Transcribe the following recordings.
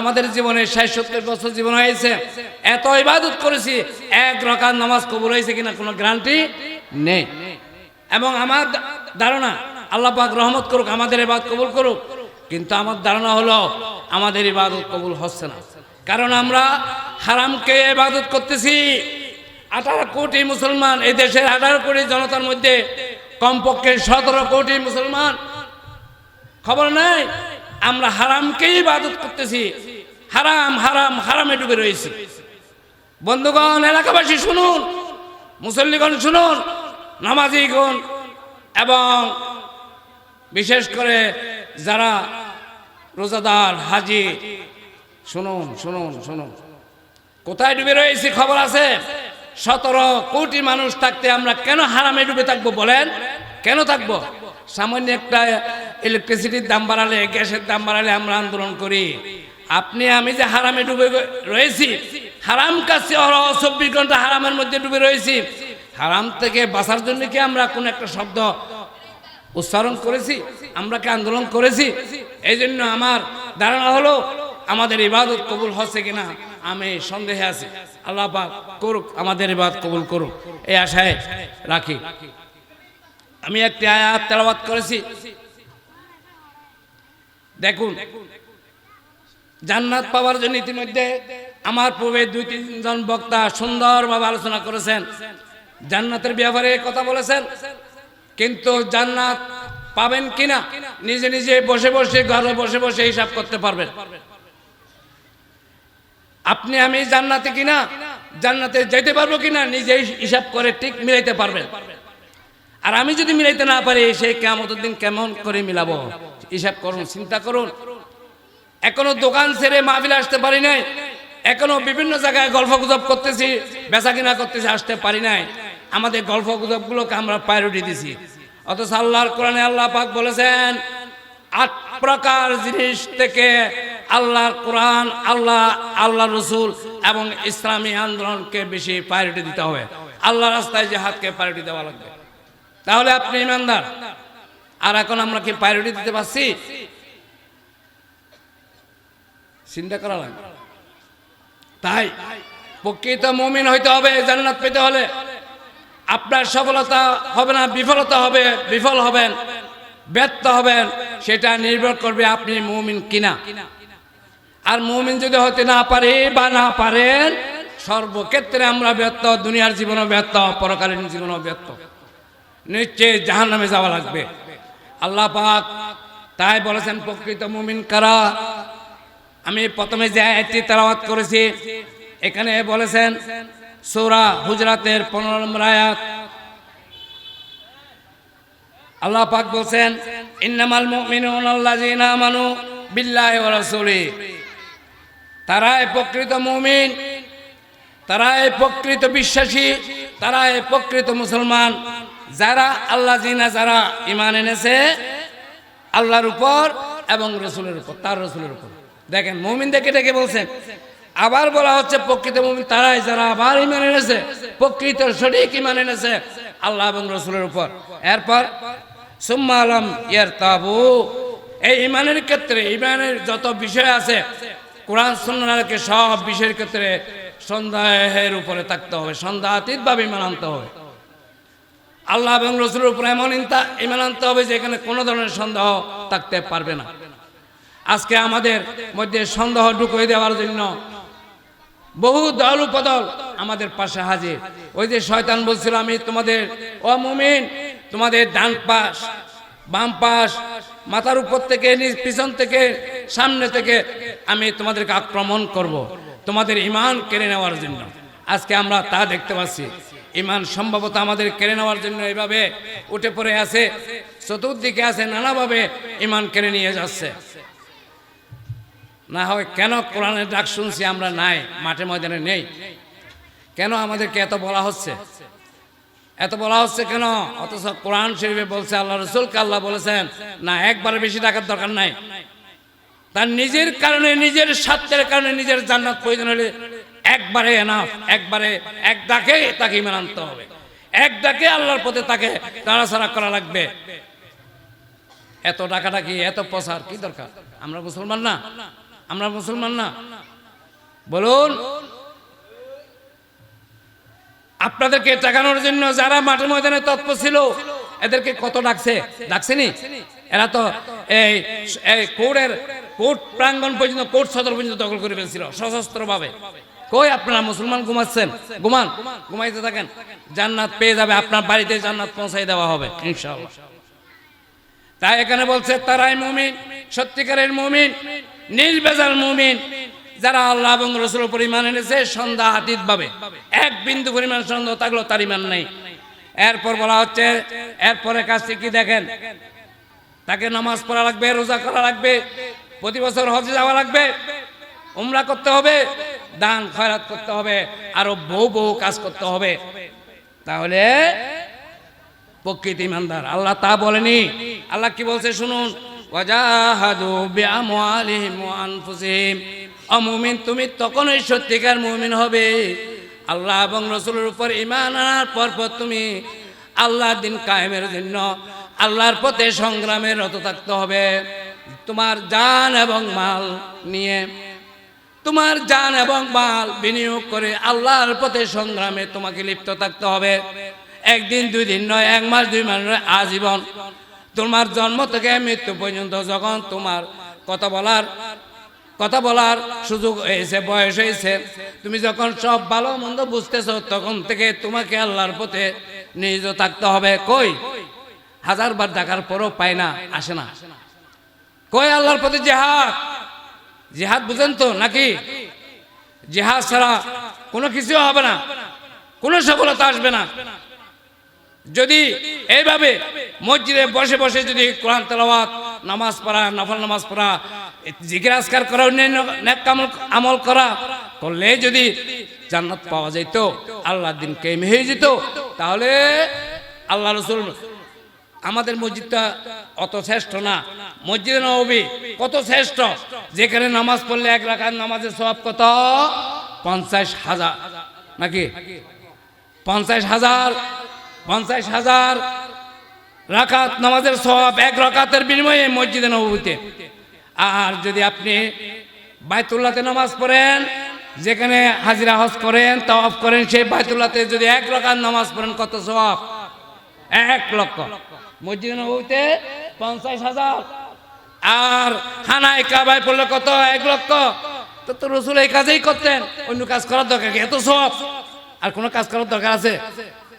আমাদের জীবনে ষাট সত্তর বছর জীবন হয়েছে। এত ইবাদত করেছি, এক রকাত নামাজ কবুল হয়েছে কিনা কোনো গ্যারান্টি নেই। এবং আমার ধারণা, আল্লাহ পাক রহমত করুক, আমাদের ইবাদত কবুল করুক। কিন্তু আমার ধারণা হলো, আমাদের ইবাদত কবুল হচ্ছে না। কারণ আমরা হারামকে ইবাদত করতেছি। আঠারো কোটি মুসলমান, এই দেশের আঠারো কোটি জনতার মধ্যে কমপক্ষে সতেরো কোটি মুসলমান। খবর নাই? আমরা হারামকেই ইবাদত করতেছি। হারাম হারাম, হারামে ডুবে রয়েছি। বন্ধুগণ, এলাকাবাসী শুনুন, মুসল্লিগণ শুনুন, নামাজিগণ, এবং বিশেষ করে যারা রোজাদার, হাজি, শুনুন শুনুন শুনুন। কোথায় ডুবে রয়েছি খবর আছে? সতেরো কোটি মানুষ থাকতে আমরা কেন হারামে ডুবে থাকব বলেন? কেন থাকব? সামান্য একটা ইলেকট্রিসিটির দাম বাড়ালে, গ্যাসের দাম বাড়ালে আমরা আন্দোলন করি। আপনি, আমি যে হারামে ডুবে রয়েছি, হারাম কাছে চব্বিশ ঘণ্টা হারামের মধ্যে ডুবে রয়েছি। হারাম থেকে বাঁচার জন্য কি আমরা কোন একটা শব্দ উচ্চারণ করেছি? আমরা কি আন্দোলন করেছি? এই জন্য আমার ধারণা হলো, আমাদের ইবাদত কবুল হচ্ছে কিনা, আমি সন্দেহে আছি। আল্লাহ করুক, আমাদের ইবাদত কবুল করুক। এই আশায় রাখি। আমি একটি আয়াত তেলাবাদ করেছি। দেখুন, জান্নাত পাওয়ার জন্য ইতিমধ্যে আমার পূর্বে দুই তিনজন বক্তা সুন্দরভাবে আলোচনা করেছেন। জান্নাতের ব্যাপারে কথা বলেছেন। কিন্তু জান্নাত পাবেন কিনা, নিজে নিজে বসে বসে, ঘরে বসে বসে হিসাব করতে পারবেন। আপনি আমি জান্নাতে কিনা, জান্নাতে যেতে পারব কিনা নিজে হিসাব করে ঠিক মিলাইতে পারবেন। আর আমি যদি মিলাইতে না পারি সেই কেমন দিন কেমন করে মিলাবো? হিসাব করুন, চিন্তা করুন। এখনও দোকান ছেড়ে মাহফিল আসতে পারি নাই। এখনও বিভিন্ন জায়গায় গল্প গুজব করতেছি বেচা কিনা করতেছি, আসতে পারি নাই। আমাদের গল্প গুজবগুলোকে আমরা প্রায়োরিটি দিছি। অথচ আল্লাহর কোরআনে আল্লাহ পাক বলেছেন, আট প্রকার জিনিস থেকে আল্লাহর কোরআন, আল্লাহ আল্লাহ রসুল এবং ইসলামী আন্দোলনকে বেশি প্রায়োরিটি দিতে হবে। আল্লাহ রাস্তায় যে হাতকে প্রায়োরিটি দেওয়া লাগবে। তাহলে আপনি ইমানদার। আর এখন আমরা কি প্রায়োরিটি দিতে পারছি? চিন্তা করা লাগবে তাই প্রকৃত মুমিন হইতে হবে, জান্নাত পেতে হলে আপনার সফলতা হবে না, বিফলতা হবে, বিফল হবেন, ব্যর্থ হবেন, সেটা নির্ভর করবে আপনি মুমিন কিনা। আর মুমিন যদি হতে না পারে বা না পারেন, সর্বক্ষেত্রে আমরা ব্যর্থ, দুনিয়ার জীবনও ব্যর্থ, পরকালীন জীবনও ব্যর্থ। নিশ্চয় জাহান নামে যাওয়া লাগবে। আল্লাহ পাক তাই বলেছেন, প্রকৃত মুমিন কারা? আমি প্রথমে যে আয়াতটি তেলাওয়াত করেছি, এখানে বলেছেন সূরা হুজরাতের পনেরো নম্বর আয়াত। আল্লাহ পাক বলছেন, ইন্নামাল মুমিনুন আল্লাযিনা আমানু বিল্লাহি ওয়া রাসূলি। তারাই প্রকৃত মুমিন তারাই প্রকৃত বিশ্বাসী তারাই প্রকৃত মুসলমান। যারা আল্লাহ জিনা যারা ইমান এনেছে, আল্লাহর উপর এবং রসুলের উপর, তার রসুলের উপর। দেখেন মুমিন দেখে ডেকে বলছেন? আবার বলা হচ্ছে, প্রকৃত মুমিন তারাই যারা আবার ইমান এনেছে, প্রকৃত সঠিক ইমান এনেছে, আল্লাহ এবং রসুলের উপর। এরপর, সুম্মা আলম ইয়ার তাবু এই ইমানের ক্ষেত্রে ইমানের যত বিষয় আছে, কোরআন সুন্নাহকে সব বিষয়ের ক্ষেত্রে সন্দেহের উপরে থাকতে হবে, সন্দেহাতীতভাবে ইমান আনতে হবে। আল্লাহ এবং রসুলের উপর এমন ইনতা ইমান আনতে হবে যে এখানে কোনো ধরনের সন্দেহ থাকতে পারবে না। আজকে আমাদের মধ্যে সন্দেহ ঢুকিয়ে দেওয়ার জন্য বহু দল, উপদল আমাদের পাশে হাজির। ওই যে শয়তান বলছিল, আমি তোমাদের, ও মুমিন, তোমাদের ডান পাশ, বাম পাশ, মাথার উপর থেকে পিছন থেকে, সামনে থেকে আমি তোমাদেরকে আক্রমণ করব। তোমাদের ইমান কেড়ে নেওয়ার জন্য। আজকে আমরা তা দেখতে পাচ্ছি। ইমান সম্ভবত আমাদের কেড়ে নেওয়ার জন্য এইভাবে উঠে পড়ে আছে, চতুর্দিকে আছে, নানাভাবে ইমান কেড়ে নিয়ে যাচ্ছে। না হয় কেন কোরআনের ডাক শুনছি আমরা নাই, মাঠে ময়দানে নেই? কেন আমাদেরকে এত বলা হচ্ছে? এত বলা হচ্ছে কেন? অথচ কোরআন শরীফে বলছে, আল্লাহ রসুলকে আল্লাহ বলেছেন, না, একবারে বেশি টাকার দরকার নাই। তার নিজের কারণে, নিজের স্বার্থের কারণে নিজের জান্নাত প্রয়োজন হলে একবারে এনাফ একবারে, এক ডাকে তাকে ইমান আনতে হবে। এক ডাকে আল্লাহর পথে তাকে তাড়াছাড়া করা লাগবে। এত ডাকাডাকি, এত প্রসার কি দরকার? আমরা মুসলমান না? আমরা মুসলমান না? বলুন, আপনাদেরকে টাকানোর জন্য যারা মাঠে ময়দানে তৎপর ছিল, এদেরকে কত ডাকছে? ডাকছেনি? এরা তো এই কোর্টের কোর্ট প্রাঙ্গণ পর্যন্ত কোর্ট সদর পর্যন্ত দখল করে ফেলছিল সশস্ত্র ভাবে কই আপনারা মুসলমান ঘুমাচ্ছেন? ঘুমান। ঘুমাইতে থাকেন। জান্নাত পেয়ে যাবে, আপনার বাড়িতে জান্নাত পৌঁছাই দেওয়া হবে, ইনশাআল্লাহ। তাই এখানে বলছে, তারাই মুমিন, সত্যিকারের মুমিন, নির্বেজাল মুমিন, যারা আল্লাহ এবং রসুল পরিমাণ এনেছে, সন্ধ্যা আতীত ভাবে এক বিন্দু পরিমাণ সন্দেহ থাকলেও তার ইমান নেই। এরপর বলা হচ্ছে, এরপরে কাজটি কি দেখেন? তাকে নামাজ পড়া লাগবে, রোজা করা লাগবে, প্রতি বছর হজে যাওয়া লাগবে, উমরা করতে হবে দান খয়রাত করতে হবে, আরও বহু বহু কাজ করতে হবে। তাহলে প্রকৃত ইমানদার, আল্লাহ তা বলেনি। আল্লাহ কি বলছে শুনুন? অমুমিন তুমি তখনই সত্যিকার মুমিন হবে। আল্লাহ এবং রসুলের উপর ইমান আনার পর পর তুমি আল্লাহর দিন কায়েমের জন্য আল্লাহর পথে সংগ্রামে রত থাকতে হবে। তোমার জান এবং মাল নিয়ে তোমার জান এবং মাল বিনিয়োগ করে আল্লাহর পথে সংগ্রামে তোমাকে লিপ্ত থাকতে হবে। একদিন, দুই দিন নয়, এক মাস, দুই মাস নয়, আজীবন। তোমার জন্ম থেকে মৃত্যু পর্যন্ত যখন তোমার কথা বলার কথা বলার সুযোগ হয়েছে, বয়স হয়েছে, তুমি যখন সব ভালো মন্দ বুঝতেছো, তখন থেকে তোমাকে আল্লাহর পথে নিয়োজিত থাকতে হবে। কই? হাজার বার ডাকার পরও পায় না, আসে না। কই আল্লাহর পথে যে জেহাদ? জেহাদ বুঝেন তো নাকি? জেহাদ ছাড়া কোনো কিছু হবে না, কোনো সফলতা আসবে না। যদি এইভাবে মসজিদে বসে বসে যদি কোরআন তেলাওয়াত, নামাজ পড়া, নফল নামাজ পড়া আজকার করা, অন্যান্য আমল করা, করলে যদি জান্নাত পাওয়া যেত আল্লাহর দিন কেম হয়ে যেত, তাহলে আল্লাহ রসুল আমাদের মসজিদটা অত শ্রেষ্ঠ না। মসজিদে নবী কত শ্রেষ্ঠ। যেখানে নামাজ পড়লে এক রাখার নামাজের সব কত? পঞ্চাশ হাজার। নাকি? পঞ্চাশ হাজার। পঞ্চাশ হাজার রাকাত নামাজের সব এক রাকাতের বিনিময়ে মসজিদে নবীতে আর যদি আপনি বাইতুল্লাতে নামাজ পড়েন, যেখানে হাজিরা হজ করেন, তওয়াফ করেন, সেই বাইতুল্লাতে যদি এক রাকাত নামাজ পড়েন, কত সব এক লক্ষ। মসজিদে নবীতে পঞ্চাশ হাজার। আর খানায় কাবায় পড়লে কত? এক লক্ষ। তো তো রসুল এই কাজেই করতেন। অন্য কাজ করার দরকার? এত সব। আর কোনো কাজ করার দরকার আছে?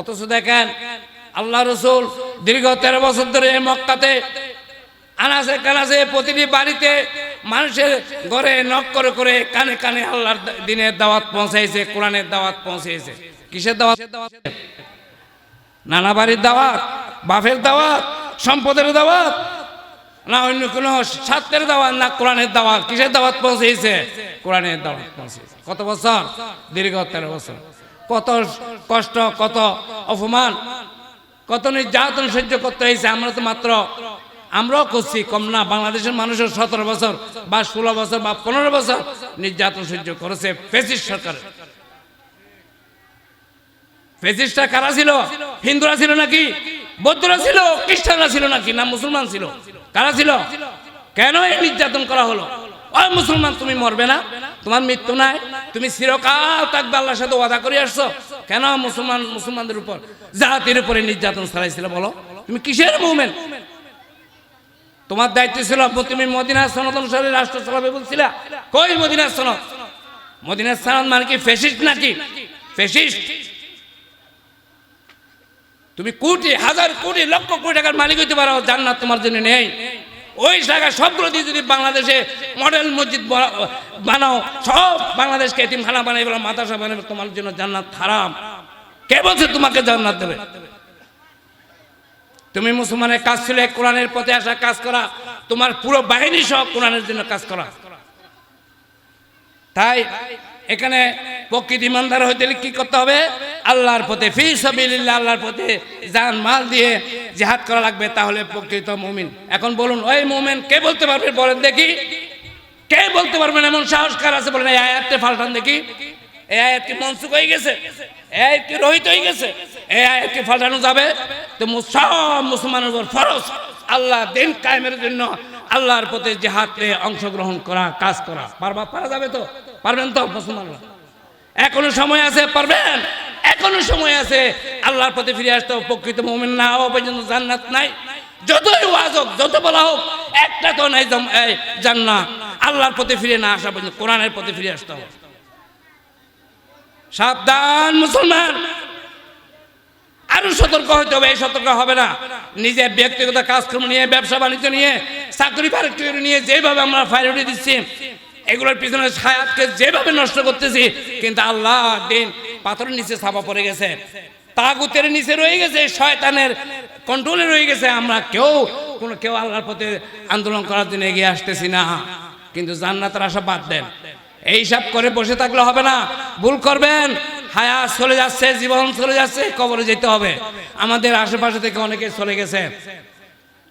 অথচ দেখেন, আল্লাহ রসুল দীর্ঘ তেরো বছর ধরে মক্কাতে আনাসে কানাসে প্রতিটি বাড়িতে মানুষের ঘরে নক করে করে কানে কানে আল্লাহর দিনের দাওয়াত পৌঁছাইছে, কোরআনের দাওয়াত পৌঁছাইছে। কিসের দাওয়াত? নানা বাড়ির দাওয়াত বাফের দাওয়াত, সম্পদের দাওয়াত না, অন্য কোনো স্বার্থের দাওয়াত না কোরআনের দাওয়াত? কিসের দাওয়াত পৌঁছেছে? কোরআনের দাওয়াত পৌঁছেছে। কত বছর? দীর্ঘ তেরো বছর। কত কষ্ট, কত অপমান, কত নির্যাতন সহ্য করতে হয়েছে। আমরা তো মাত্র, আমরাও করছি, কম না। বাংলাদেশের মানুষের সতেরো বছর বা ষোলো বছর বা পনেরো বছর নির্যাতন সহ্য করেছে ফেসিস সরকার। ফেসিসটা কারা ছিল? হিন্দুরা ছিল নাকি? বৌদ্ধরা ছিল, খ্রিস্টানরা ছিল নাকি? না, মুসলমান ছিল? কারা ছিল? কেন এই নির্যাতন করা হলো? ওই মুসলমান, তুমি মরবে না। তোমার মৃত্যু নাই। তুমি চিরকাল থাকবে আল্লাহর সাথে ওয়াদা করে আসছো। কেন মুসলমান, মুসলমানদের উপর, জাতির উপরে নির্যাতন চালাইছিল বলো? তুমি কিসের মুভমেন্ট তোমার দায়িত্ব ছিল তুমি মদিনা সনদ অনুসারে রাষ্ট্র চালাবে বলছিলা? কই মদিনা সনদ? মদিনা সনদ মানে কি ফেসিস্ট নাকি? ফেসিস্ট তুমি কোটি, হাজার কোটি, লক্ষ কোটি টাকার মালিক হইতে পারো, জান্নাত তোমার জন্য নেই। ওই টাকা সবগুলো দিয়ে যদি বাংলাদেশে মডেল মসজিদ বানাও, সব বাংলাদেশকে এতিমখানা বানাই বলো, মাদ্রাসা বানাবে তোমার জন্য জান্নাত হারাম। কে বলছে তোমাকে জান্নাত দেবে? তুমি মুসলমানের কাজ ছিল, কোরআনের পথে আসা, কাজ করা, তোমার পুরো বাহিনী সহ কোরআনের জন্য কাজ করা। তাই এখানে প্রকৃত ইমানদার হইতে কি করতে হবে? আল্লাহর পথে, ফি সাবিলিল্লাহ, আল্লাহর পথে জান, মাল দিয়ে জিহাদ করা লাগবে, তাহলে প্রকৃত মুমিন। এখন বলুন, ওই মুমিন কে বলতে পারবে? বলেন দেখি। কে বলতে পারবেন এমন সাহস কার আছে? বলেন, এই আয়াতটা ফাল্টান দেখি। এই আয়াত কি মনসুখ হয়ে গেছে। এই আয়াত রহিত হয়ে গেছে। এই আয়াত কি যাবে। তো সব মুসলমানের উপর ফরজ। আল্লাহ দিন কায়েমের জন্য আল্লাহর পথে জেহাদে অংশগ্রহণ করা, কাজ করা। পারবা পারা যাবে তো? পারবেন তো, মুসলমানরা? এখনও সময় আছে, পারবেন? এখনও সময় আছে। আল্লাহর পথে ফিরে আসতে। প্রকৃত মুমিন না হওয়া পর্যন্ত জান্নাত নাই। যতই ওয়াজ হোক, যত বলা হোক, একটা তো নাই জান্নাত। আল্লাহর পথে ফিরে না আসা পর্যন্ত, কোরআনের পথে ফিরে আসতে হবে। সাবধান, মুসলমান। আরও সতর্ক হতে হবে, এই সতর্ক হবে না। নিজের ব্যক্তিগত কাজকর্ম নিয়ে ব্যবসা বাণিজ্য নিয়ে চাকরি বাকরি নিয়ে যেভাবে আমরা ফাইরিটি দিচ্ছি এগুলোর পিছনে ছায়াতকে যেভাবে নষ্ট করতেছি, কিন্তু আল্লাহ দিন পাথরের নিচে ছাপা পড়ে গেছে। তাগুতের নিচে রয়ে গেছে, শয়তানের কন্ট্রোলে রয়ে গেছে। আমরা কেউ, কোনো কেউ আল্লাহর পথে আন্দোলন করার জন্য এগিয়ে আসতেছি না। কিন্তু জান্নাতের আশা বাদ দেন। এইসব করে বসে থাকলে হবে না। ভুল করবেন। হায়া চলে যাচ্ছে, জীবন চলে যাচ্ছে, কবরে যেতে হবে। আমাদের আশেপাশে থেকে অনেকে চলে গেছে।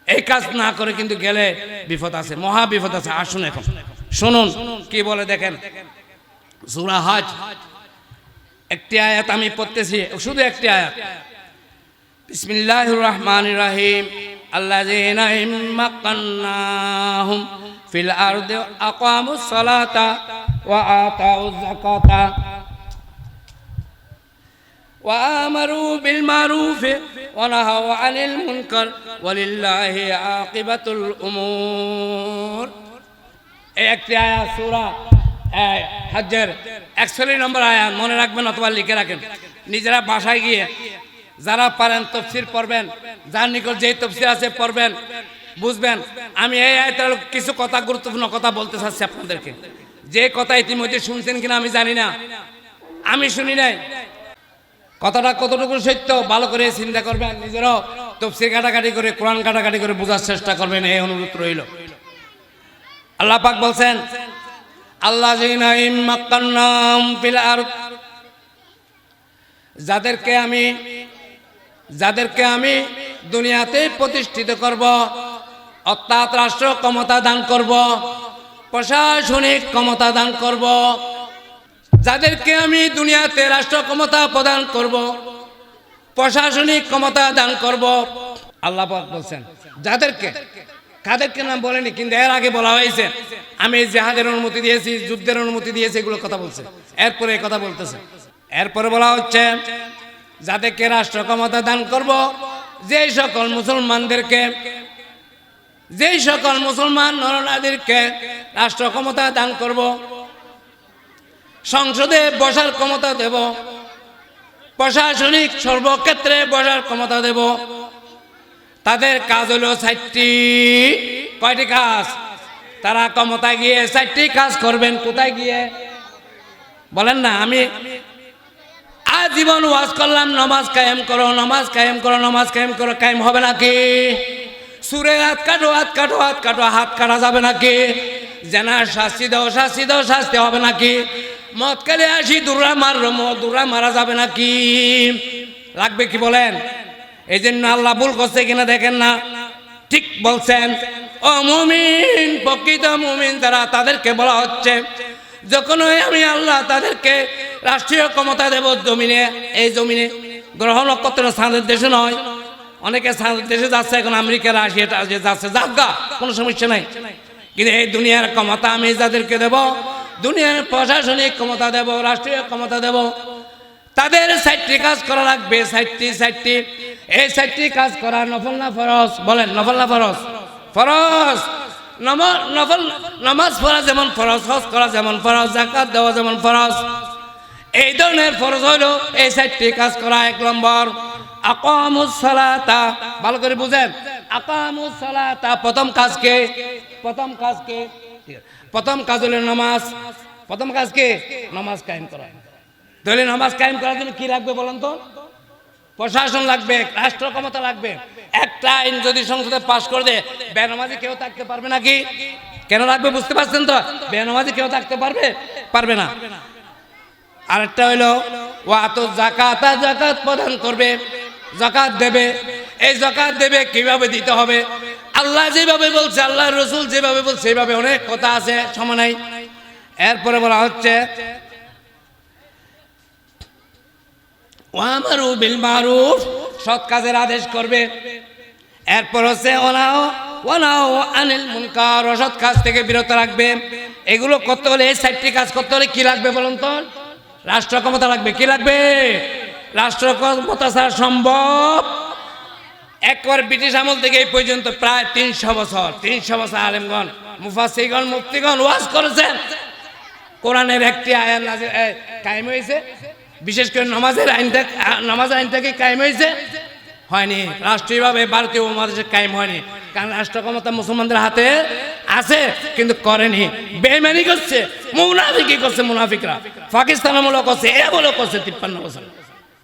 এই কাজ না করে কিন্তু গেলে বিপদ আছে, মহা বিপদ আছে। আসুন এখন। শুনুন কি বলে দেখেন সুরা হজ একটি আয়াত আমি পড়তেছি শুধু একটি আয়াত বিসমিল্লাহ রহমান রাহিম الذين إن مكناهم في الأرض أقاموا الصلاة وآتوا الزكاة وآمروا بالمعروف ونهوا عن المنكر ولله عاقبة الأمور একটি আয়াত সূরা হজ্জের একচল্লিশ নম্বর আয়াত মনে রাখবেন অথবা লিখে রাখেন। নিজেরা বাসায় গিয়ে যারা পারেন তফসির পড়বেন, যার নিকট যেই তফসির আছে পড়বেন, বুঝবেন। আমি এই আয়াতের কিছু কথা, গুরুত্বপূর্ণ কথা বলতে চাচ্ছি আপনাদেরকে। যে কথা ইতিমধ্যে শুনছেন কিনা আমি জানি না। আমি শুনি নাই। কথাটা কতটুকু সত্য, ভালো করে চিন্তা করবেন। নিজেরাও তফসির কাটাকাটি করে, কোরআন কাটাকাটি করে বোঝার চেষ্টা করবেন, এই অনুরোধ রইল। আল্লাহ পাক বলছেন আল্লাহ যাদেরকে আমি যাদেরকে আমি দুনিয়াতে প্রতিষ্ঠিত করব, অর্থাৎ রাষ্ট্র ক্ষমতা দান করব, প্রশাসনিক ক্ষমতা দান করব, যাদেরকে আমি দুনিয়াতে রাষ্ট্র ক্ষমতা প্রদান করব, প্রশাসনিক ক্ষমতা দান করব, আল্লাহ বলছেন, যাদেরকে কাদেরকে নাম বলেনি, কিন্তু এর আগে বলা হয়েছে, আমি জেহাদের অনুমতি দিয়েছি, যুদ্ধের অনুমতি দিয়েছি, এগুলো কথা বলছে। এরপরে কথা বলতেছে। এরপরে বলা হচ্ছে, যাদেরকে রাষ্ট্র ক্ষমতা দান করব, যেই সকল মুসলমানদেরকে, যেই সকল মুসলমান নরনাদেরকে রাষ্ট্র ক্ষমতা দান করব, সংসদে বসার ক্ষমতা দেব, প্রশাসনিক সর্বক্ষেত্রে বসার ক্ষমতা দেব তাদের কাজ হলো চারটি। কয়টি কাজ? তারা ক্ষমতায় গিয়ে চারটি কাজ করবেন, কোথায় গিয়ে? বলেন না, আমি আজীবন ওয়াজ করলাম, নমাজ কায়েম করো, নমাজ কায়েম করো, নমাজ কায়েম করো, কায়েম হবে নাকি? সুরে হাত কাটো হাত কাটো হাত কাটো, হাত কাটা যাবে নাকি? জেনার শাস্তি দাও শাস্তি দাও, শাস্তি হবে নাকি? মদ কালে আসি দুরা মারো দুরা মারা যাবে নাকি? লাগবে কি বলেন? এই জন্য আল্লাহ ভুল করছে কিনা দেখেন না। ঠিক বলছেন, ও মুমিন, প্রকৃত মুমিন তারা তাদেরকে বলা হচ্ছে যখন আমি আল্লাহ তাদেরকে রাষ্ট্রীয় ক্ষমতা দেব জমিনে, এই জমিনে গ্রহ নক্ষত্র স্থানের দেশে নয়। অনেকে স্থানের দেশে যাচ্ছে এখন আমেরিকা রাশিয়া টাশিয়া যাচ্ছে। যাজ্ঞা কোনো সমস্যা নাই। কিন্তু এই দুনিয়ার ক্ষমতা আমি যাদেরকে দেব, দুনিয়ার প্রশাসনিক ক্ষমতা দেব, রাষ্ট্রীয় ক্ষমতা দেব। তাদের সাইটটি কাজ করা লাগবে, সাইটটি সাইটটি। এই সাইটটি কাজ করা নফল না ফরজ? বলেন, নফল না ফরজ? ফরজ। নফল, নামাজ পড়া যেমন ফরজ, হজ করা যেমন ফরজ জাকাত দেওয়া যেমন ফরজ। এই ধরনের ফরজ হইল এই সাইটটি কাজ করা। এক নম্বর আকামুসলাতা ভালো করে বুঝেন। আকামুসলাতা প্রথম কাজকে প্রথম ঠিক আছে। প্রথম কাজ হলো নামাজ। প্রথম কাজকে নামাজ কায়েম করা। তাহলে নামাজ কায়েম করার জন্য কি লাগবে বলেন তো? প্রশাসন লাগবে, রাষ্ট্র ক্ষমতা লাগবে। একটা আইন যদি সংসদে পাশ করে দেয়, বেনামাজি কেউ থাকতে পারবে নাকি? কেন লাগবে বুঝতে পারছেন তো? বেনামাজি কেউ থাকতে পারবে? পারবে না। আরেকটা হইল ও এত জাকাত জাকাত প্রদান করবে জাকাত দেবে। এই জাকাত দেবে কীভাবে দিতে হবে? আল্লাহ যেভাবে বলছে আল্লাহ রসুল যেভাবে বলছে, সেভাবে অনেক কথা আছে, সময় নাই। এরপরে বলা হচ্ছে ওয়ামারু বিল মারুফ। সৎ কাজের আদেশ করবে। এরপর হচ্ছে ওনাও ওয়ানাও আনিল মুনকার। অসৎ কাজ থেকে বিরত রাখবে। এগুলো করতে হলে এই চারটি কাজ করতে হলে কি লাগবে বলুন তো? রাষ্ট্র ক্ষমতা লাগবে। কি লাগবে? রাষ্ট্র ক্ষমতা ছাড়া সম্ভব। একবার ব্রিটিশ আমল থেকে এই পর্যন্ত প্রায় তিনশো বছর তিনশো বছর আলেমগণ মুফাসিগণ মুফতিগণ ওয়াজ করেছেন। কোরআনের একটি আয়াত কায়েম হয়েছে। বিশেষ করে নমাজের আইনটা নমাজের আইনটা কি কায়েম হয়েছে? হয়নি। রাষ্ট্রীয়ভাবে ভারতীয় উপমহাদেশে কায়েম হয়নি। কারণ রাষ্ট্র ক্ষমতা মুসলমানদের হাতে আছে, কিন্তু করেনি। বেইমানি করছে, মুনাফিকি করছে মুনাফিকরা। পাকিস্তান আমলও করছে এ আমলও করছে তিপ্পান্ন বছর।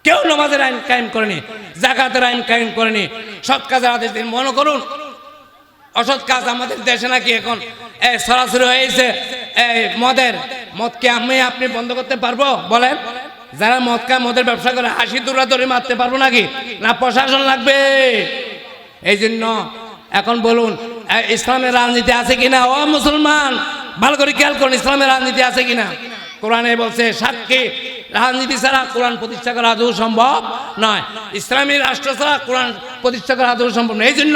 কেউ নমাজের আইন কায়েম করেনি, জাকাতের আইন কায়েম করেনি। সৎ কাজের আদেশ দিন, মনে করুন। অসৎ কাজ আমাদের দেশে নাকি এখন? এই সরাসরি হয়েছে, এই মদের। মদকে আমি, আপনি বন্ধ করতে পারব? বলেন। যারা মদ খায়, মদের ব্যবসা করে, হাসি দৌড়াদৌড়ি মারতে পারব নাকি? না, প্রশাসন লাগবে। এই জন্য এখন বলুন ইসলামের রাজনীতি আছে কিনা? ও মুসলমান, ভালো করে খেয়াল করুন, ইসলামের রাজনীতি আছে কিনা? কোরআনে বলছে, সাক্ষী, রাজনীতি ছাড়া কোরআন প্রতিষ্ঠা করা আদৌ সম্ভব নয়। ইসলামী রাষ্ট্র ছাড়া কোরআন প্রতিষ্ঠা করা আদৌ সম্ভব নয়। এই জন্য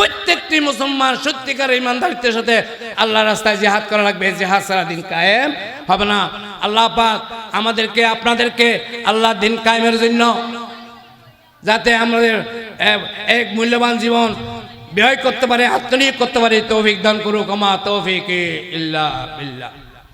প্রত্যেকটি মুসলমান সত্যিকার ইমানদারিত্বের সাথে আল্লাহ রাস্তায় জেহাদ করা লাগবে। জেহাদ সারা দিন কায়েম হবে না। আল্লাহ পাক আমাদেরকে, আপনাদেরকে আল্লাহ দিন কায়েমের জন্য যাতে আমাদের এক মূল্যবান জীবন ব্যয় করতে পারে, আত্মনিয়োগ করতে পারে, তৌফিক দান করুক। আমা তৌফিক ইল্লা বিল্লাহ।